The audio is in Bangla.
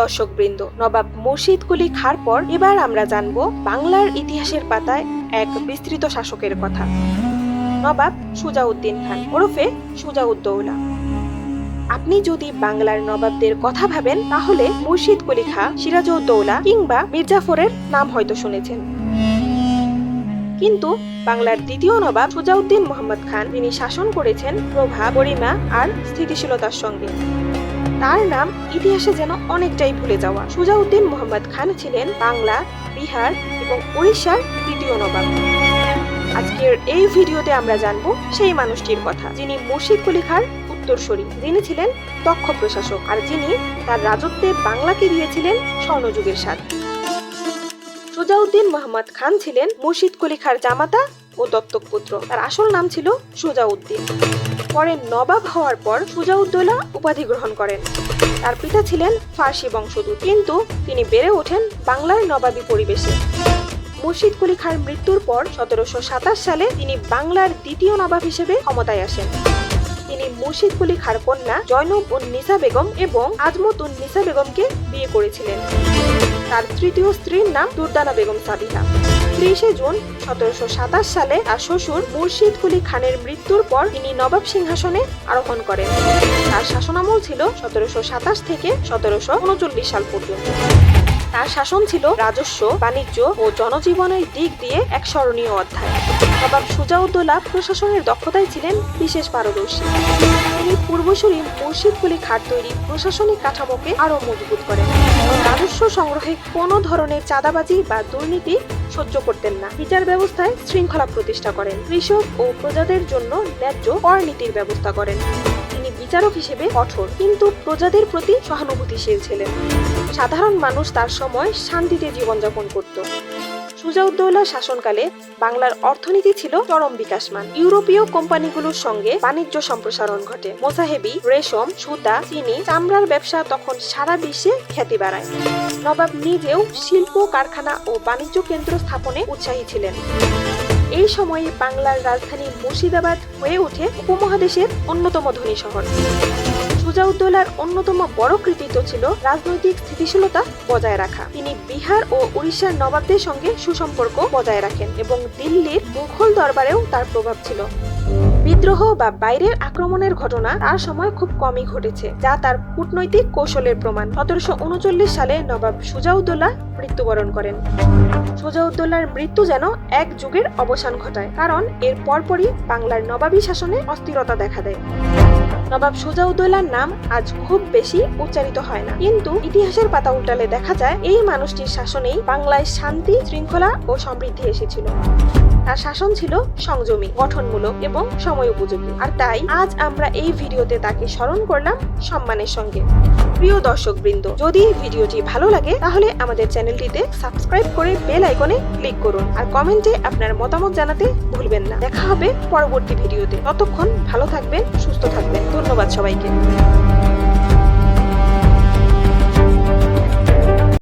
দর্শক বৃন্দ নবাব মুর্শিদ কুলি খার পর এবার আমরা জানব বাংলার ইতিহাসের পাতায় এক বিস্তৃত শাসকের কথা। নবাব সুজাউদ্দিন খান, ওরফে সুজাউদ্দৌলা। আপনি যদি বাংলার নবাবদের কথা ভাবেন, তাহলে মুর্শিদ কুলি খা, সিরাজউদ্দৌলা কিংবা মির্জাফরের নাম হয়তো শুনেছেন। কিন্তু বাংলার দ্বিতীয় নবাব সুজাউদ্দিন মোহাম্মদ খান তিনি শাসন করেছেন প্রভা গরিমা আর স্থিতিশীলতার সঙ্গে। তার নাম ইতিহাসে যেন অনেকটাই ভুলে যাওয়া। সুজাউদ্দিন মোহাম্মদ খান ছিলেন বাংলা, বিহার এবং উড়িষ্যার দ্বিতীয় নবাব। আজকের এই ভিডিওতে আমরা জানব সেই মানুষটির কথা, যিনি মুর্শিদ কুলি খার উত্তরসূরি। যিনি ছিলেন দক্ষ প্রশাসক আর যিনি তার রাজত্বে বাংলাকে দিয়েছিলেন স্বর্ণযুগের স্বাদ। সুজাউদ্দিন মোহাম্মদ খান ছিলেন মুর্শিদ কুলি খার জামাতা ও দত্তক পুত্র তার আসল নাম ছিল সুজাউদ্দিন। পরে নবাব হওয়ার পর সুজাউদ্দৌলা উপাধি গ্রহণ করেন। তার পিতা ছিলেন ফার্সি বংশোদ্ভূত। কিন্তু তিনি বেড়ে ওঠেন বাংলার নবাবী পরিবেশে। মুর্শিদ কুলি খার মৃত্যুর পর সতেরোশো সাতাশ সালে তিনি বাংলার দ্বিতীয় নবাব হিসেবে ক্ষমতায় আসেন। তিনি মুর্শিদ কুলি খার কন্যা জয়নব উন নিসা বেগম এবং আজমত উন নিসা বেগমকে বিয়ে করেছিলেন। তার তৃতীয় স্ত্রীর নাম দুর্দানা বেগম সাবিহা ত্রিশে জুন সতেরোশো সাতাশ সালে তার শ্বশুর মুর্শিদ কুলি খানের মৃত্যুর পর তিনি নবাব সিংহাসনে আরোহণ করেন। তার শাসনামল ছিল সতেরোশো সাতাশ থেকে সতেরোশো উনচল্লিশ সাল পর্যন্ত। তার শাসন ছিল রাজস্ব, বাণিজ্য ও জনজীবনের দিক দিয়ে এক স্মরণীয় অধ্যায়। নবাব সুজাউদ্দৌলা প্রশাসনের দক্ষতায় ছিলেন বিশেষ পারদর্শী। তিনি পূর্বসূরি মুর্শিদ কুলি খাট তৈরি প্রশাসনিক কাঠামোকে আরও মজবুত করেন। রাজস্ব সংগ্রহে কোনো ধরনের চাঁদাবাজি বা দুর্নীতি সহ্য করতেন না। বিচার ব্যবস্থায় শৃঙ্খলা প্রতিষ্ঠা করেন। কৃষক ও প্রজাদের জন্য ন্যায্য কর নীতির ব্যবস্থা করেন। তিনি বিচারক হিসেবে কঠোর, কিন্তু প্রজাদের প্রতি সহানুভূতিশীল ছিলেন। সাধারণ মানুষ তার সময় শান্তিতে জীবনযাপন করত। সুজাউদ্দৌলা শাসনকালে বাংলার অর্থনীতি ছিল চরম বিকাশমান। ইউরোপীয় কোম্পানিগুলোর সঙ্গে বাণিজ্য সম্প্রসারণ ঘটে। মোসাহেবি, রেশম, সুতা, চিনি, চামড়ার ব্যবসা তখন সারা বিশ্বে খ্যাতি বাড়ায়। নবাব নিজেও শিল্প, কারখানা ও বাণিজ্য কেন্দ্র স্থাপনে উৎসাহী ছিলেন। এই সময়ে বাংলার রাজধানী মুর্শিদাবাদ হয়ে ওঠে উপমহাদেশের অন্যতম ধনী শহর। সুজাউদ্দৌলার অন্যতম বড় কৃতিত্ব ছিল রাজনৈতিক স্থিতিশীলতা বজায় রাখা। তিনি বিহার ও উড়িষ্যার নবাবদের সঙ্গে সুসম্পর্ক বজায় রাখেন এবং দিল্লির মুঘল দরবারেও তার প্রভাব ছিল। বিদ্রোহ বা বাইরের আক্রমণের ঘটনা তার সময় খুব কমই ঘটেছে, যা তার কূটনৈতিক কৌশলের প্রমাণ। সতেরোশো উনচল্লিশ সালে নবাব সুজাউদ্দৌলা মৃত্যুবরণ করেন। সুজাউদ্দৌলার মৃত্যু যেন এক যুগের অবসান ঘটায়, কারণ এর পরপরই বাংলার নবাবী শাসনে অস্থিরতা দেখা দেয়। নবাব সুজাউদ্দৌলার নাম আজ খুব বেশি উচ্চারিত হয় না। কিন্তু ইতিহাসের পাতা উল্টালে দেখা যায়, এই মানুষটির শাসনেই বাংলায় শান্তি, শৃঙ্খলা ও সমৃদ্ধি এসেছিল। তার শাসন ছিল সংযমী, গঠনমূলক এবং সময় উপযোগী। আর তাই আজ আমরা এই ভিডিওতে তাকে স্মরণ করলাম সম্মানের সঙ্গে। প্রিয় দর্শক বৃন্দ যদি ভিডিওটি ভালো লাগে, তাহলে আমাদের চ্যানেলটিতে সাবস্ক্রাইব করে বেল আইকনে ক্লিক করুন। আর কমেন্টে আপনার মতামত জানাতে ভুলবেন না। দেখা হবে পরবর্তী ভিডিওতে। ততক্ষণ ভালো থাকবেন, সুস্থ থাকবেন। ধন্যবাদ সবাইকে।